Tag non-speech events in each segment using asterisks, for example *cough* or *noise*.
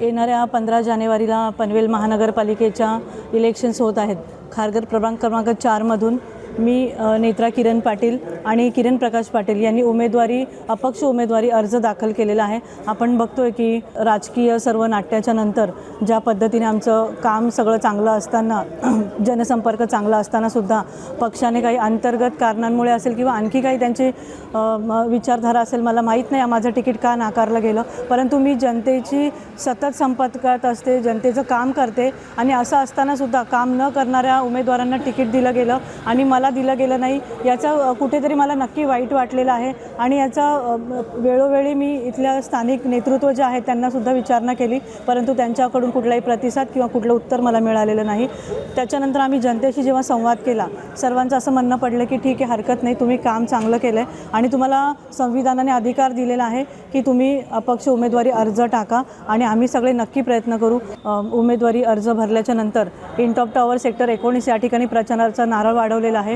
येणाऱ्या पंधरा जानेवारीला पनवेल महानगरपालिकेच्या इलेक्शन्स होत आहेत. खारघर प्रभाग क्रमांक चारमधून मी नेत्रा किरण पाटील आणि किरण प्रकाश पाटील यांनी उमेदवारी अपक्ष उमेदवारी अर्ज दाखल केलेला आहे. आपण बघतोय की राजकीय सर्व नाट्याच्या नंतर ज्या पद्धतीने आमचं काम सगळं चांगलं असताना *clears throat* जनसंपर्क चांगला असताना सुद्धा पक्षाने काही अंतर्गत कारणांमुळे असेल किंवा आणखी काही त्यांची विचारधारा असेल मला माहीत नाही माझं तिकीट का नाकारलं गेलं. परंतु मी जनतेची सतत संपर्कात असते जनतेचं काम करते आणि असं असताना सुद्धा काम न करणाऱ्या उमेदवारांना तिकीट दिलं गेलं आणि मला दिलं गेलं नाही याचा कुठेतरी मला नक्की वाईट वाटलेलं आहे आणि याचा वेळोवेळी मी इथल्या स्थानिक नेतृत्व जे आहे त्यांनासुद्धा विचारणा केली परंतु त्यांच्याकडून कुठलाही प्रतिसाद किंवा कुठलं उत्तर मला मिळालेलं नाही. त्याच्यानंतर आम्ही जनतेशी जेव्हा संवाद केला सर्वांचं असं म्हणणं पडलं की ठीक आहे हरकत नाही तुम्ही काम चांगलं केलं आहे आणि तुम्हाला संविधानाने अधिकार दिलेला आहे की तुम्ही अपक्ष उमेदवारी अर्ज टाका आणि आम्ही सगळे नक्की प्रयत्न करू उमेदवारी अर्ज भरल्याच्या नंतर. इंटॉप टॉवर सेक्टर एकोणीस या ठिकाणी प्रचाराचा नारळ वाढवलेला आहे.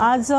आज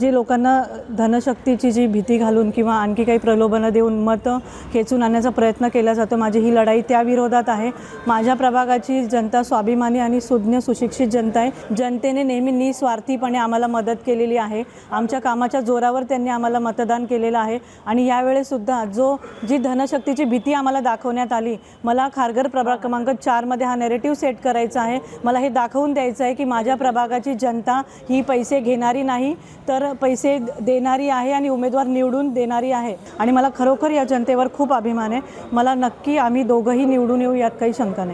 जे लोकांना धनशक्तीची जी भीती घालून किंवा आणखी काही प्रलोभनं देऊन मतं खेचून आणण्याचा प्रयत्न केला जातो माझी ही लढाई त्या विरोधात आहे. माझ्या प्रभागाची जनता स्वाभिमानी आणि सुज्ञ सुशिक्षित जनता आहे. जनतेने नेहमी निस्वार्थीपणे आम्हाला मदत केलेली आहे. आमच्या कामाच्या जोरावर त्यांनी आम्हाला मतदान केलेलं आहे. आणि यावेळेसुद्धा जो जी धनशक्तीची भीती आम्हाला दाखवण्यात आली मला खारघर प्रभाग क्रमांक चारमध्ये हा नेरेटिव्ह सेट करायचा आहे. मला हे दाखवून द्यायचं आहे की माझ्या प्रभागाची जनता ही पैसे घेणारी नाही तर पैसे देणारी आहे आणि उमेदवार निवडून देणारी आहे. आणि मला खरोखर या जनतेवर खूप अभिमान आहे. मला नक्की आम्ही दोघंही निवडून येऊ यात काही शंका नाही.